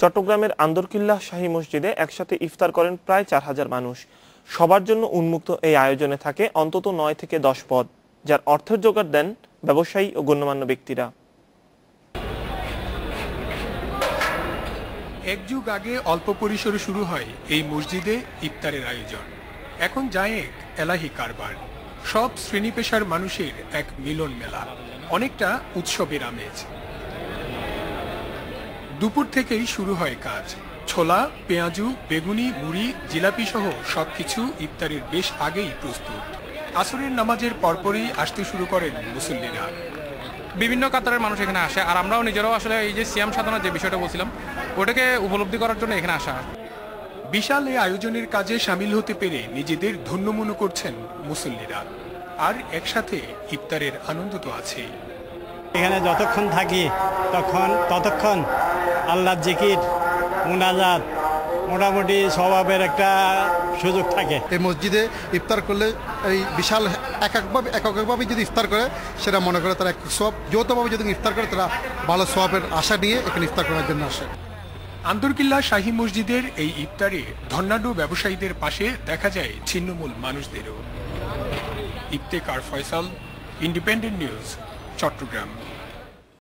চট্টগ্রামের আন্দরকিল্লা শাহী মসজিদে একসাথে ইফতার করেন প্রায় চার হাজার মানুষ। সবার জন্য উন্মুক্ত এই আয়োজনে থাকে অন্তত নয় থেকে দশ পদ, যার অর্থের জোগাড় দেন ব্যবসায়ী ও গণ্যমান্য ব্যক্তিরা। এক যুগ আগে অল্প পরিসরে শুরু হয় এই মসজিদে ইফতারের আয়োজন। এখন যায় এক এলাহি কারবার। সব শ্রেণি পেশার মানুষের এক মিলন মেলা। অনেকটা উৎসবের আমেজ। দুপুর থেকেই শুরু হয় কাজ। ছোলা, পেঁয়াজু, বেগুনি, মুড়ি, জিলাপি সহ সবকিছু ইফতারের বেশ আগেই প্রস্তুত। আসরের নামাজের পরপরই আসতে শুরু করেন মুসল্লিরা। বিভিন্ন কাতারের মানুষ এখানে আসে, আর আমরাও নিজেরাও আসলে এই যে সিয়াম সাধনার যে বিষয়টা বলছিলাম, ওটাকে উপলব্ধি করার জন্য এখানে আসা। বিশাল এই আয়োজনের কাজে সামিল হতে পেরে নিজেদের ধন্য মনে করছেন মুসল্লিরা। আর একসাথে ইফতারের আনন্দ তো আছেই। এখানে যতক্ষণ থাকি, তখন, ততক্ষণ আল্লাহ জিকির মুনাজাত মোটামুটি স্বভাবের একটা সুযোগ থাকে। এই মসজিদে ইফতার করলে এই বিশাল এক একভাবে এক একভাবে যদি ইফতার করে সেটা মনে করে তারা এক সব যৌথভাবে যদি ইফতার করে তারা ভালো সবের আশা নিয়ে এখানে ইফতার করার জন্য আসে। আন্দরকিল্লা শাহী মসজিদের এই ইফতারে ধর্নাঢ্য ব্যবসায়ীদের পাশে দেখা যায় ছিন্নমূল মানুষদেরও। Iftekhar Faisal independent news Chattogram.